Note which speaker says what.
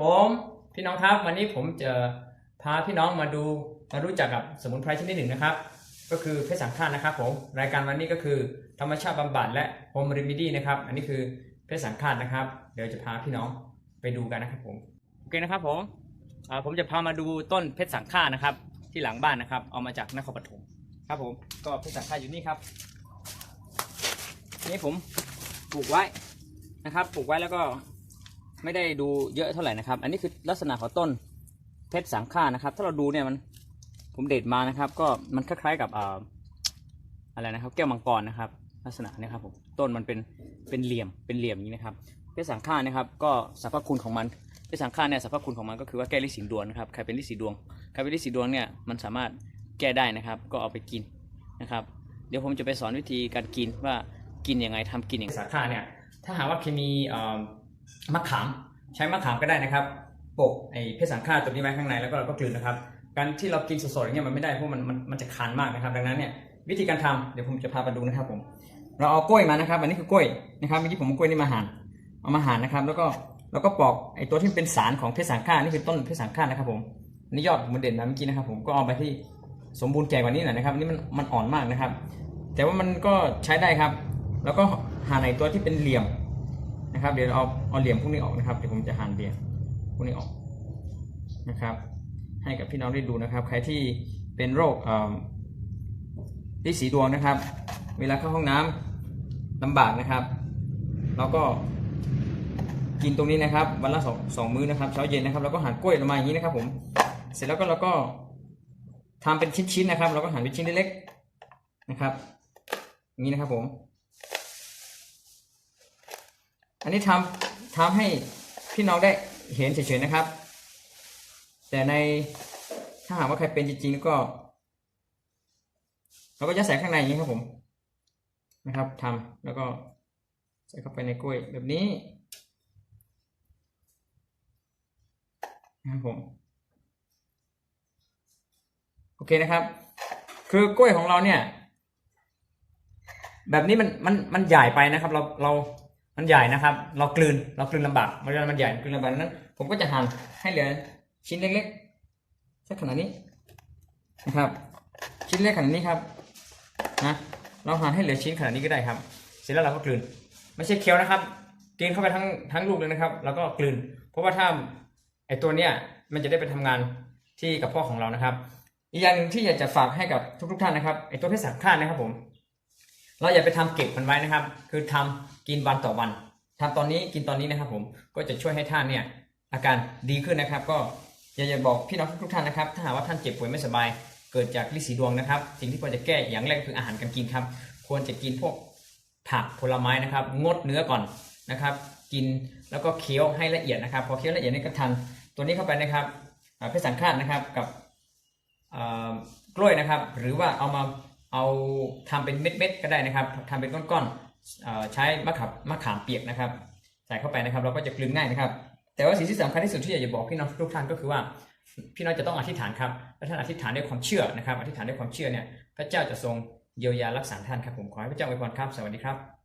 Speaker 1: ผมพี่น้องครับวันนี้ผมจะพาพี่น้องมาดูมารู้จักกับสมุนไพรชนิดหนึ่งนะครับ ก็คือเพชรสังฆาตนะครับผมรายการวันนี้ก็คือธรรมชาติบำบัดและโฮมรีมิดี้นะครับ อันนี้คือเพชรสังฆาตนะครับ เดี๋ยวจะพาพี่น้องไปดูกันนะครับผมโอเคนะครับผมผมจะพามาดูต้นเพชรสังฆาตนะครับ ที่หลังบ้านนะครับ เอามาจากนครปฐมครับผมก็เพชรสังฆาตอยู่นี่ครับนี่ผมปลูกไว้นะครับปลูกไว้แล้วก็ ไม่ได้ดูเยอะเท่าไหร่นะครับ อันนี้คือลักษณะของต้นเพชรสังฆานะครับ ถ้าเราดูเนี่ยมันผมเด็ดมานะครับ ก็มันคล้ายๆกับอ่าอะไรนะครับ แก้วมังกรนะครับ ลักษณะนะครับผมต้นมันเป็นเป็นเหลี่ยมเป็นเหลี่ยมอย่างนี้นะครับเพชรสังฆานะครับ ก็สรรพคุณของมันเพชรสังฆาเนี่ยสรรพคุณของมันก็คือว่าแก้ลิสีดวงนะครับใครเป็นลิสีดวงใครเป็นลิสีดวงเนี่ยมันสามารถแก้ได้นะครับ ก็เอาไปกินนะครับ เดี๋ยวผมจะไปสอนวิธีการกินว่ากินยังไงทำกินอย่างสังฆาเนี่ยถ้าหากว่าเคมีอ่อ มะขามใช้มะขามก็ได้นะครับโปะไอ้เพชรสังฆาตตัวนี้ไว้ข้างในแล้วก็เราก็กลืนนะครับ การที่เรากินสดๆอย่างเงี้ยมันไม่ได้เพราะมันมันมันจะคันมากนะครับ ดังนั้นเนี่ยวิธีการทำเดี๋ยวผมจะพาไปดูนะครับผม เราเอากล้วยมานะครับ อันนี้คือกล้วยนะครับเมื่อกี้ผมเอากล้วยนี่มาหั่นเอามาหั่นนะครับ แล้วก็เราก็ปอกไอ้ตัวที่เป็นสารของเพชรสังฆาตนี่คือต้นเพชรสังฆาตนะครับผมอันนี่ยอดมันเด่นนะเมื่อกี้นะครับ ผมก็เอาไปที่สมบูรณ์แก่กว่านี้หน่อยนะครับอันนี้มันมันอ่อนมากนะครับ แต่ว่ามันก็ใช้ได้ครับ แล้วก็หั่นไอตัวที่เป็นเหลี่ยม นะครับเดี๋ยวเอาเอาเหลี่ยมพวกนี้ออกนะครับเดี๋ยวผมจะหั่นเหลี่ยมพวกนี้ออกนะครับ ให้กับพี่น้องได้ดูนะครับ ใครที่เป็นโรคที่สีดวงนะครับ เวลาเข้าห้องน้ำลำบากนะครับเราก็กินตรงนี้นะครับ วันละสองสองมื้อนะครับเช้าเย็นนะครับแล้วก็หั่นกล้วยลงมาอย่างนี้นะครับผมเสร็จแล้วก็เราก็ทำเป็นชิ้นๆนะครับ เราก็หั่นเป็นชิ้นเล็กๆนะครับ อย่างนี้นะครับผม อันนี้ทำทำให้พี่น้องได้เห็นเฉยๆนะครับ แต่ในถ้าหากว่าใครเป็นจริงๆก็เราก็จะใส่ข้างในอย่างนี้ครับผมนะครับทำแล้วก็ใส่เข้าไปในกล้วยแบบนี้นะครับผมโอเคนะครับ คือกล้วยของเราเนี่ย แบบนี้มันมันมันใหญ่ไปนะครับ เราเรา มันใหญ่นะครับ เรากลืนเรากลืนลำบากเวลามันใหญ่กลืนลำบากนั้น ผมก็จะหั่นให้เหลือชิ้นเล็กๆสักขนาดนี้นะครับ ชิ้นเล็กขนาดนี้ครับนะเราหั่นให้เหลือชิ้นขนาดนี้ก็ได้ครับ เสร็จแล้วเราก็กลืน ไม่ใช่เคี้ยวนะครับกินเข้าไปทั้งทั้งลูกเลยนะครับ แล้วก็กลืน เพราะว่าถ้าไอตัวเนี้ยมันจะได้ไปทำงานที่กับพ่อของเรานะครับ อีกอย่างหนึ่งที่อยากจะฝากให้กับทุกๆท่านนะครับไอตัวเพชรสังฆาตนะครับผม เราอย่าไปทำเก็บมันไว้นะครับ คือทำกินวันต่อวันทำตอนนี้กินตอนนี้นะครับ ผมก็จะช่วยให้ท่านเนี่ยอาการดีขึ้นนะครับ ก็อยากจะบอกพี่น้องทุกท่านนะครับ ถ้าหากว่าท่านเจ็บป่วยไม่สบาย เกิดจากลิสีดวงนะครับ สิ่งที่ควรจะแก้อย่างแรกคืออาหารการกินครับ ควรจะกินพวกผักผลไม้นะครับ งดเนื้อก่อนนะครับ กินแล้วก็เคี้ยวให้ละเอียดนะครับ พอเคี้ยวละเอียดนี่ก็ทานตัวนี้เข้าไปนะครับเพชรสังฆาตนะครับกับกล้วยนะครับ หรือว่าเอามา เอาทำเป็นเม็ดๆก็ได้นะครับทำเป็นก้อนๆใช้มะขามมะขามเปียกนะครับ ใส่เข้าไปนะครับเราก็จะกลืนง่ายนะครับ แต่ว่าสิ่งที่สำคัญที่สุดที่อยากจะบอกพี่น้องทุกท่านก็คือว่าพี่น้องจะต้องอธิษฐานครับและท่านอธิษฐานด้วยความเชื่อนะครับ อธิษฐานด้วยความเชื่อเนี่ยพระเจ้าจะทรงเยียวยารักษาท่านครับผมขอให้พระเจ้าอวยพรครับ สวัสดีครับ